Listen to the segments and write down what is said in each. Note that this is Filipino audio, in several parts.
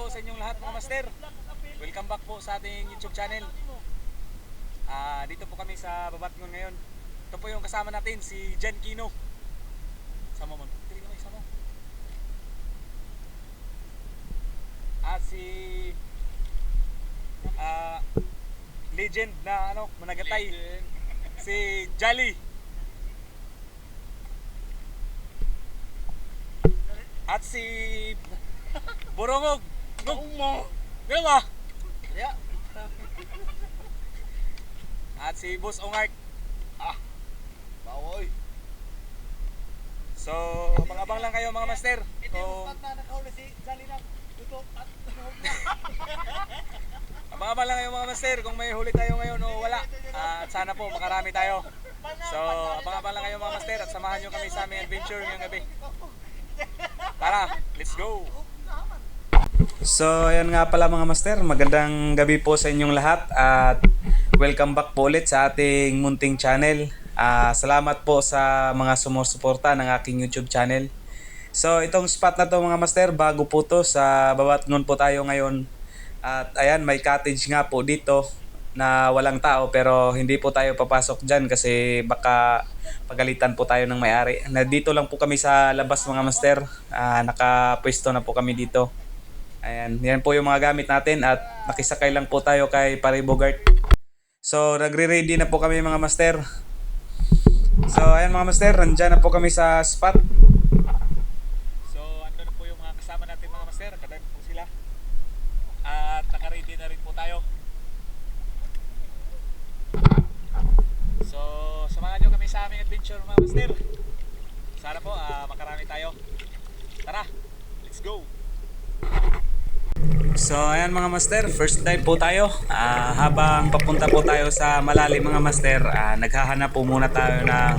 po sa inyong lahat mga master. Welcome back po sa ating YouTube channel. Ah, dito po kami sa Babatngon ngayon. Ito po yung kasama natin si Jen Kino. Sama mo. Tiri naman sama. At si ah, legend na ano, managatay. Si Jolly. At si Borongog. Ngog. Di ba? Ya. At si Boss Ongart. Bawoy. So, abang-abang lang kayo mga master. Ito yung Kung abang-abang lang kayo mga master kung may huli tayo ngayon o wala. Ah, At sana po makarami tayo. So, abang-abang lang kayo mga master at samahan nyo kami sa aming adventure ngayong gabi. Tara, let's go! So, ayan nga pala mga master, magandang gabi po sa inyong lahat at welcome back po ulit sa ating munting channel. Ah, salamat po sa mga sumusuporta ng aking YouTube channel. So, itong spot na to mga master, bago po to sa bawat ngon po tayo ngayon. At ayan, may cottage nga po dito na walang tao pero hindi po tayo papasok dyan kasi baka pagalitan po tayo ng may-ari. Nandito lang po kami sa labas mga master. Ah, nakapwesto na po kami dito. Ayan, yan po yung mga gamit natin at nakisakay lang po tayo kay Pare Bogart. So, nagre-ready na po kami mga master. So, ayan mga master, nandyan na po kami sa spot. So, ando na po yung mga kasama natin mga master. Kadag po sila. At naka-ready na rin po tayo. So, samahan nyo kami sa aming adventure mga master. Sana po ah, makarami tayo. Tara, let's go! So ayan mga master, first dive po tayo. Ah, habang papunta po tayo sa malalim mga master, ah, naghahanap po muna tayo ng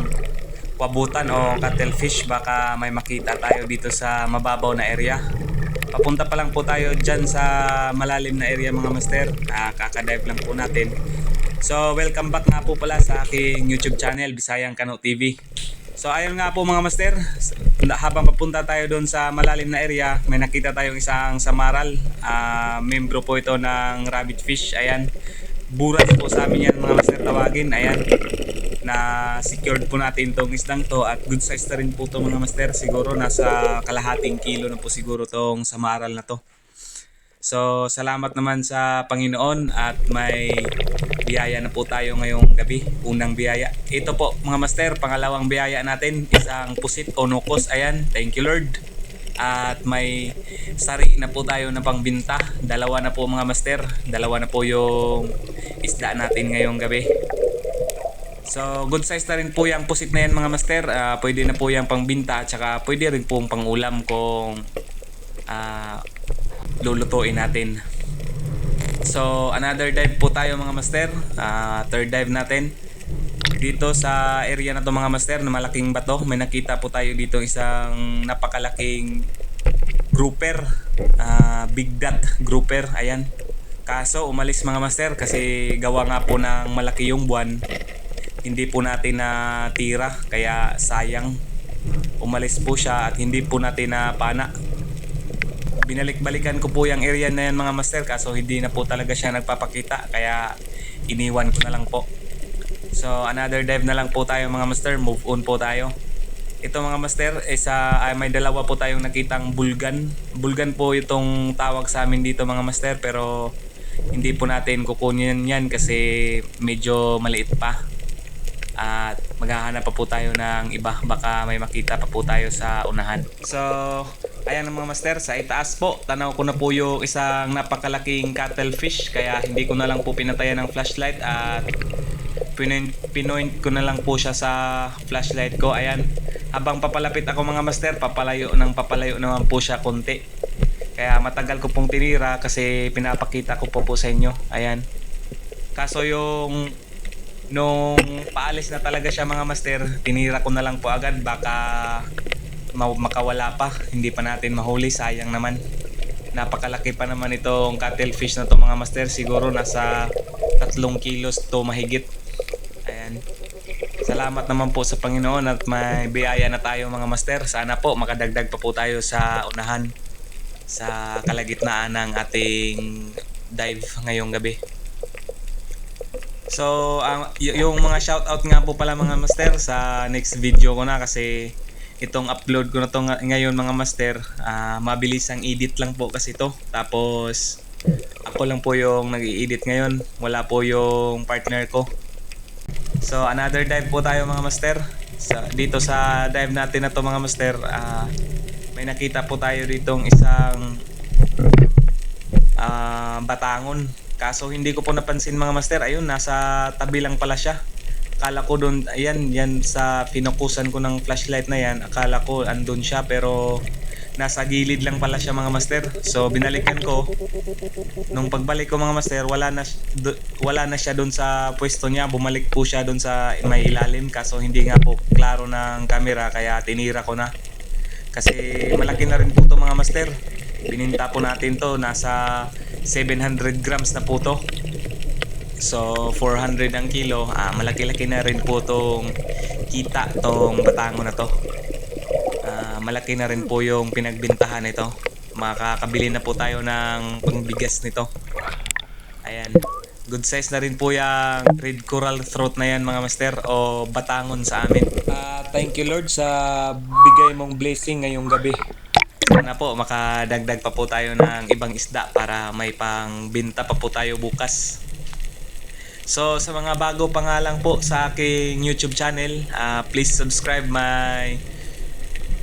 wabutan o cuttlefish baka may makita tayo dito sa mababaw na area. Papunta pa lang po tayo dyan sa malalim na area mga master. Ah, kakadive lang po natin. So welcome back nga po pala sa aking YouTube channel, Bisayang Kano TV. So ayun nga po mga master, habang papunta tayo doon sa malalim na area, may nakita tayong isang samaral. Ah, membro po ito ng rabbit fish. Ayan. Buras po sa amin yan mga master tawagin. Ayan. Na secured po natin tong isdang to at good size na rin po to mga master. Siguro nasa kalahating kilo na po siguro tong samaral na to. So, salamat naman sa Panginoon at may biyaya na po tayo ngayong gabi. Unang biyaya. Ito po mga master, pangalawang biyaya natin. Isang pusit o nukos. Ayan, thank you Lord. At may sari na po tayo na pangbinta. Dalawa na po mga master. Dalawa na po yung isda natin ngayong gabi. So, good size na rin po yung pusit na yan mga master. Ah, pwede na po yung pangbinta at saka pwede rin pong pangulam kung ah lulutuin natin. So, another dive po tayo mga master. Ah, third dive natin. Dito sa area na to mga master na malaking bato, may nakita po tayo dito isang napakalaking grouper. Ah, big dot grouper. Ayan. Kaso umalis mga master kasi gawa nga po ng malaki yung buwan. Hindi po natin na tira kaya sayang. Umalis po siya at hindi po natin na pana binalik-balikan ko po yung area na yan mga master kaso hindi na po talaga siya nagpapakita kaya iniwan ko na lang po. So another dive na lang po tayo mga master. Move on po tayo. Ito mga master isa ay may dalawa po tayong nakitang bulgan. Bulgan po itong tawag sa amin dito mga master pero hindi po natin kukunin yan kasi medyo maliit pa. At maghahanap pa po tayo ng iba. Baka may makita pa po tayo sa unahan. So ayan ang mga master sa itaas po. Tanaw ko na po yung isang napakalaking cuttlefish kaya hindi ko na lang po pinatayan ng flashlight at pinoint, pinoint ko na lang po siya sa flashlight ko. Ayan habang papalapit ako mga master papalayo ng papalayo naman po siya konti. Kaya matagal ko pong tinira kasi pinapakita ko po po sa inyo. Ayan. Kaso yung nung paalis na talaga siya mga master, tinira ko na lang po agad. Baka makawala pa. Hindi pa natin mahuli, sayang naman. Napakalaki pa naman itong cuttlefish na to mga master. Siguro nasa 3 kilos to mahigit. Ayan. Salamat naman po sa Panginoon at may biyaya na tayo mga master. Sana po makadagdag pa po tayo sa unahan. sa kalagitnaan ng ating dive ngayong gabi. So, ang yung mga shoutout nga po pala mga master sa next video ko na kasi itong upload ko na to nga- ngayon mga master, ah, mabilis ang edit lang po kasi to. Tapos ako lang po yung nag-i-edit ngayon, wala po yung partner ko. So, another dive po tayo mga master. Sa, dito sa dive natin na to mga master, ah, may nakita po tayo ditong isang ah, batangon. Kaso hindi ko po napansin mga master, ayun, nasa tabi lang pala siya. Akala ko doon, ayan, yan sa pinukusan ko ng flashlight na yan, akala ko andun siya pero nasa gilid lang pala siya mga master. So binalikan ko, nung pagbalik ko mga master, wala na, do- wala na siya doon sa pwesto niya, bumalik po siya doon sa may ilalim kaso hindi nga po klaro ng camera kaya tinira ko na. Kasi malaki na rin po to mga master. Bininta po natin to. Nasa 700 grams na po to. So 400 ang kilo. Ah, malaki-laki na rin po tong kita tong batango na to. Ah, malaki na rin po yung pinagbintahan nito. Makakabili na po tayo ng pangbigas nito. Ayan. Good size na rin po yung red coral throat na yan mga master o batangon sa amin. Ah, thank you Lord sa bigay mong blessing ngayong gabi. Sana po makadagdag pa po tayo ng ibang isda para may pangbenta pa po tayo bukas. So sa mga bago pa nga lang po sa aking YouTube channel, ah, please subscribe my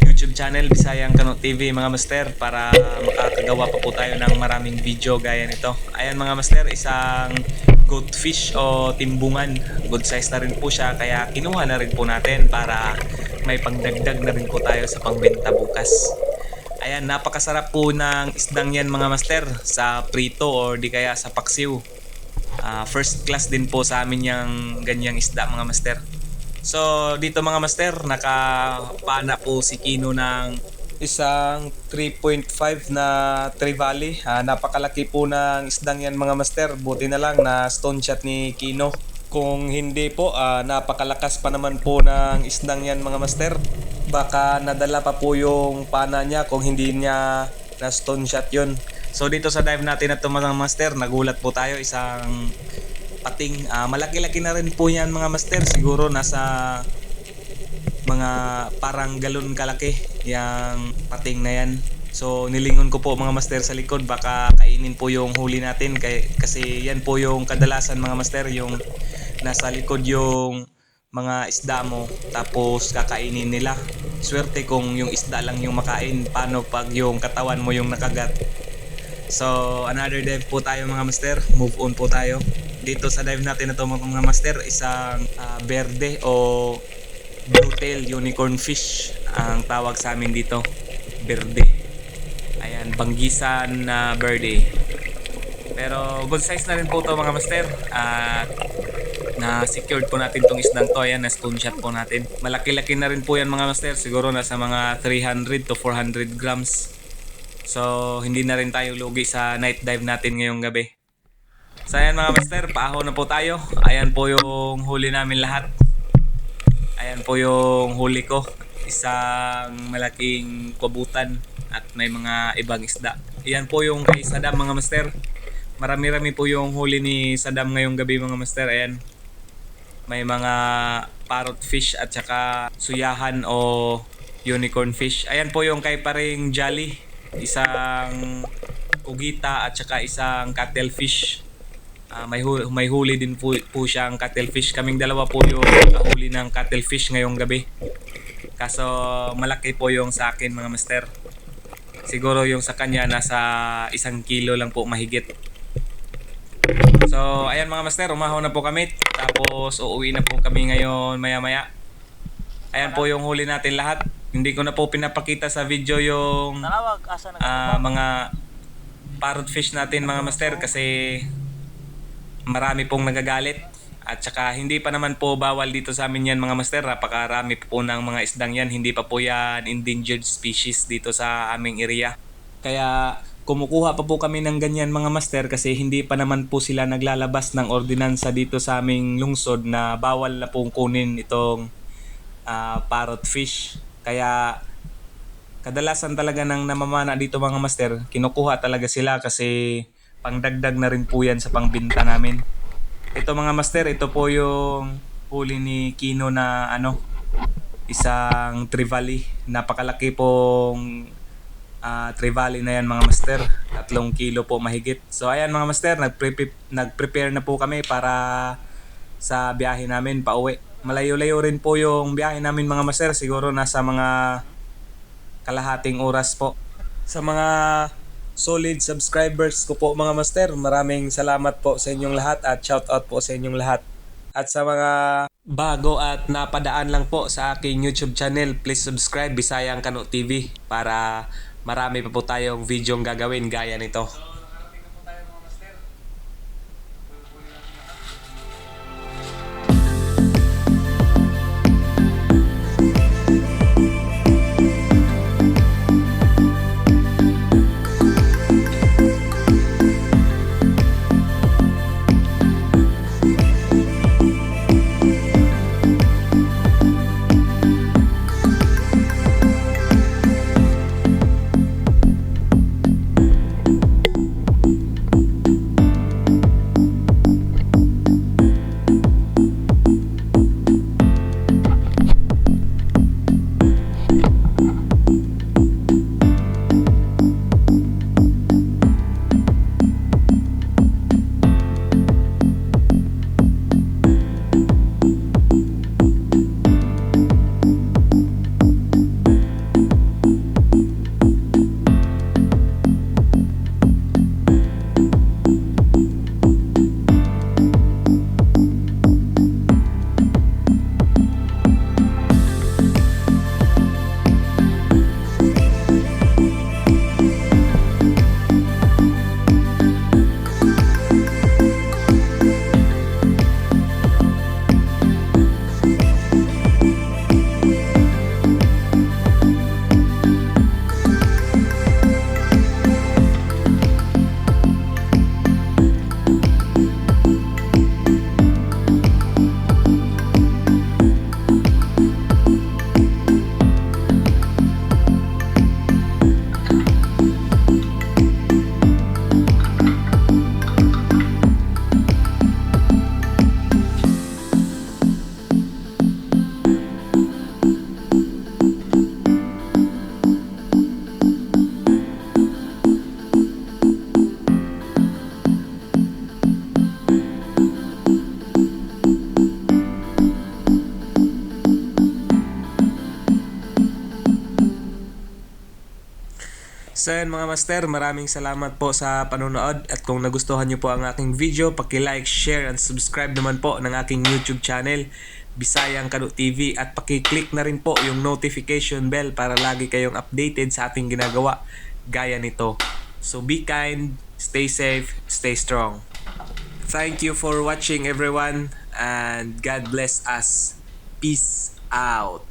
YouTube channel Bisayang Kano TV mga master para makakagawa pa po tayo ng maraming video gaya nito. Ayan mga master, isang goatfish o timbungan. Good size na rin po siya kaya kinuha na rin po natin para may pangdagdag na rin po tayo sa pangbenta bukas. Ayan, napakasarap po ng isdang yan mga master sa prito or di kaya sa paksiw. Ah, first class din po sa amin yung ganyang isda mga master. So dito mga master, nakapana po si Kino ng isang 3.5 na Trevally. Ah, napakalaki po ng isdang yan mga master. Buti na lang na stone shot ni Kino. Kung hindi po, ah, napakalakas pa naman po ng isdang yan mga master. Baka nadala pa po yung pana niya kung hindi niya na stone shot yun. So dito sa dive natin na ito mga master, nagulat po tayo isang pating. Ah, malaki-laki na rin po yan mga master. Siguro nasa mga parang galon kalaki yung pating na yan. So nilingon ko po mga master sa likod baka kainin po yung huli natin kay, kasi yan po yung kadalasan mga master yung nasa likod yung mga isda mo tapos kakainin nila. Swerte kung yung isda lang yung makain. Paano pag yung katawan mo yung nakagat? So, another dive po tayo mga master. Move on po tayo. Dito sa dive natin na to mga master, isang ah, berde o blue tail unicorn fish ang tawag sa amin dito. Berde. Ayan, banggisan na berde. Pero good size na rin po to mga master. At na secured po natin tong isdang to. Ayan, na stone shot po natin. Malaki-laki na rin po yan mga master. Siguro nasa mga 300 to 400 grams. So, hindi na rin tayo lugi sa night dive natin ngayong gabi. So, ayan mga master, paaho na po tayo. Ayan po yung huli namin lahat. Ayan po yung huli ko. Isang malaking kwabutan at may mga ibang isda. Ayan po yung kay Saddam mga master. Marami-rami po yung huli ni Saddam ngayong gabi mga master. Ayan. May mga parrot fish at saka suyahan o unicorn fish. Ayan po yung kay paring Jolly. Isang kugita at saka isang cuttlefish. Ah, may, hu- may huli din po, po siyang cuttlefish. Kaming dalawa po yung nakahuli ng cuttlefish ngayong gabi. Kaso malaki po yung sa akin mga master. Siguro yung sa kanya nasa isang kilo lang po mahigit. So, ayan mga master, umahaw na po kami. Tapos, uuwi na po kami ngayon maya-maya. Ayan po yung huli natin lahat. Hindi ko na po pinapakita sa video yung Talawag, asa na ah, mga parrot fish natin mga master kasi marami pong nagagalit. At saka hindi pa naman po bawal dito sa amin yan mga master. Napakarami po ng mga isdang yan. Hindi pa po yan endangered species dito sa aming area. Kaya kumukuha pa po kami ng ganyan mga master kasi hindi pa naman po sila naglalabas ng ordinansa dito sa aming lungsod na bawal na pong kunin itong ah, parrot fish. Kaya kadalasan talaga ng namamana dito mga master, kinukuha talaga sila kasi pangdagdag na rin po yan sa pangbinta namin. Ito mga master, ito po yung huli ni Kino na ano, isang trevally. Napakalaki pong ah, trevally na yan mga master. Tatlong kilo po mahigit. So ayan mga master, nagpre- nag-prepare na po kami para sa biyahe namin pauwi. Malayo-layo rin po yung biyahe namin mga master. Siguro nasa mga kalahating oras po. Sa mga solid subscribers ko po mga master, maraming salamat po sa inyong lahat at shout out po sa inyong lahat. At sa mga bago at napadaan lang po sa aking YouTube channel, please subscribe Bisayang Kano TV para marami pa po tayong video gagawin gaya nito. So yun mga master, maraming salamat po sa panonood at kung nagustuhan nyo po ang aking video, paki-like, share, and subscribe naman po ng aking YouTube channel, Bisayang Kano TV at paki-click na rin po yung notification bell para lagi kayong updated sa ating ginagawa gaya nito. So be kind, stay safe, stay strong. Thank you for watching everyone and God bless us. Peace out.